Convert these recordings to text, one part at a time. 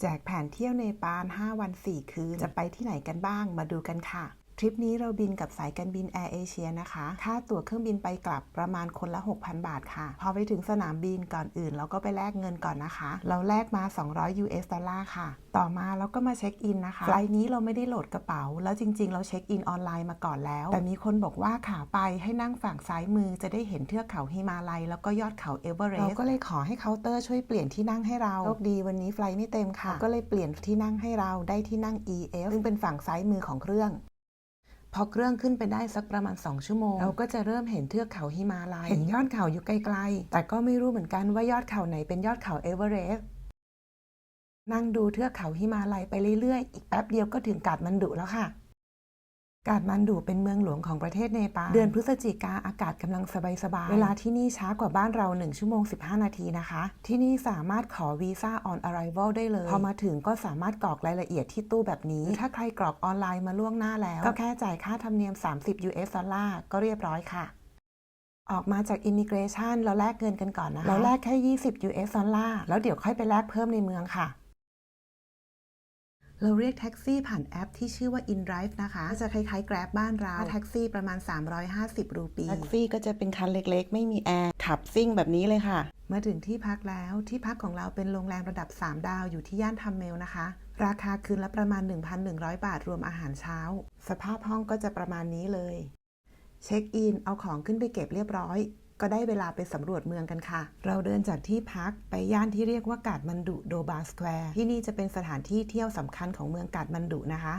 แจกแผนเที่ยวเนปาล 5 วัน 4 คืน จะไปที่ไหนกันบ้าง มาดูกันค่ะ ทริปนี้เราบินกับสายการบินแอร์เอเชียนะคะ ค่าตั๋วเครื่องบินไปกลับประมาณคนละ 6,000 บาทค่ะ พอไปถึงสนามบินก่อนอื่น เราก็ไปแลกเงินก่อนนะคะ เราแลกมา 200 US ดอลลาร์ค่ะ ต่อมาเราก็มาเช็คอินนะคะ ไฟล์นี้เราไม่ได้โหลดกระเป๋า แล้วจริง ๆ เราเช็คอินออนไลน์มาก่อนแล้ว แต่มีคนบอกว่าขาไปให้นั่งฝั่งซ้ายมือจะได้เห็นเทือกเขาฮิมาลัย แล้วก็ยอดเขาเอเวอเรสต์ เราก็เลยขอให้เคาน์เตอร์ช่วยเปลี่ยนที่นั่งให้เรา โชคดีวันนี้ไฟล์ไม่เต็มค่ะ ก็เลยเปลี่ยนที่นั่งให้เราได้ที่นั่ง EF ซึ่งเป็นฝั่งซ้ายมือของเครื่อง พอเครื่องขึ้นไปได้สักประมาณ 2 ชั่วโมง เราก็จะเริ่มเห็นเทือกเขาฮิมาลัยเห็นยอดเขาอยู่ไกลๆ แต่ก็ไม่รู้เหมือนกันว่ายอดเขาไหนเป็นยอดเขาเอเวอเรสต์นั่งดูเทือกเขาฮิมาลัยไปเรื่อยๆ อีกแป๊บเดียวก็ถึงกาดมันดุแล้วค่ะ กาดมันดุเป็นเมืองหลวงของประเทศเนปาล เดือนพฤศจิกาอากาศกำลังสบายๆ เวลาที่นี่ช้ากว่าบ้านเรา 1 ชั่วโมง 15 นาทีนะคะ ที่นี่สามารถขอวีซ่า on arrival ได้เลย พอมาถึงก็สามารถกรอกรายละเอียดที่ตู้แบบนี้ ถ้าใครกรอกออนไลน์มาล่วงหน้าแล้ว ก็แค่จ่ายค่าธรรมเนียม 30 US ดอลลาร์ก็เรียบร้อยค่ะออกมาจาก Immigration เราแลกเงินกันก่อนนะคะ เราแลกแค่ 20 US ดอลลาร์ แล้วเดี๋ยวค่อยไปแลกเพิ่มในเมืองค่ะ เราเรียกแท็กซี่ผ่านแอปที่ชื่อว่า InDrive นะคะก็จะคล้ายๆ Grab บ้านเราค่าแท็กซี่ประมาณ 350 รูปีแท็กซี่ก็จะเป็นคันเล็กๆ ไม่มีแอร์ขับซิ่งแบบนี้เลยค่ะ มาถึงที่พักแล้วที่พักของเราเป็นโรงแรมระดับ 3 ดาวอยู่ที่ย่านทัมเมลนะคะ ราคาคืนละประมาณ 1,100 บาทรวมอาหารเช้า สภาพห้องก็จะประมาณนี้เลย เช็คอินเอาของขึ้นไปเก็บเรียบร้อย ก็ได้เวลาไปสำรวจเมืองกันค่ะ เราเดินจากที่พักไปย่านที่เรียกว่ากาดมันดุโดบาสแควร์ที่นี่จะเป็นสถานที่เที่ยวสำคัญของเมืองกาดมันดุนะคะ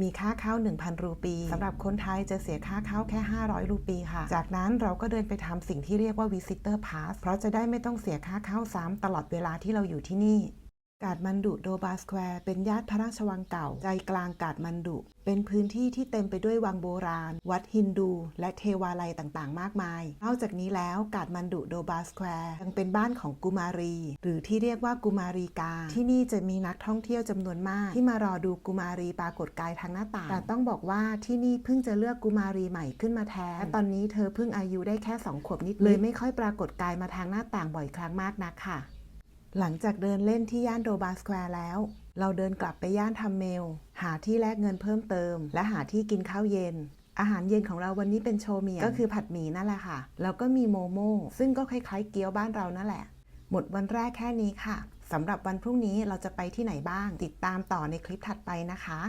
มีค่าเข้า 1,000 รูปีสำหรับคนไทยจะเสียค่าเข้าแค่ 500 รูปีค่ะ จากนั้นเราก็เดินไปทำสิ่งที่เรียกว่า Visitor Pass เพราะจะได้ไม่ต้องเสียค่าเข้าซ้ำตลอดเวลาที่เราอยู่ที่นี่ กาดมันดุโดบาสแควร์เป็นย่านพระราชวังเก่า ใจกลางกาดมันดุ เป็นพื้นที่ที่เต็มไปด้วยวังโบราณ วัดฮินดู และเทวาลัยต่างๆ มากมาย นอกจากนี้แล้วกาดมันดุโดบาสแควร์ยังเป็นบ้านของกุมารี หรือที่เรียกว่ากุมารีกา ที่นี่จะมีนักท่องเที่ยวจำนวนมาก ที่มารอดูกุมารีปรากฏกายทางหน้าต่าง แต่ต้องบอกว่าที่นี่เพิ่งจะเลือกกุมารีใหม่ขึ้นมาแทนและตอนนี้เธอเพิ่งอายุได้แค่สองขวบนิดเลยไม่ค่อยปรากฏกายมาทางหน้าต่างบ่อยครั้งมากนักค่ะ หลังจากเดินเล่นที่ย่านโดบาสแควร์แล้ว เราเดินกลับไปย่านทัมเมล หาที่แลกเงินเพิ่มเติม และหาที่กินข้าวเย็น อาหารเย็นของเราวันนี้เป็นโชเมียนก็คือผัดหมี่นั่นแหละค่ะ แล้วก็มีโมโม่ซึ่งก็คล้ายๆเกี๊ยวบ้านเรานั่นแหละ หมดวันแรกแค่นี้ค่ะสำหรับวันพรุ่งนี้เราจะไปที่ไหนบ้าง ติดตามต่อในคลิปถัดไปนะคะ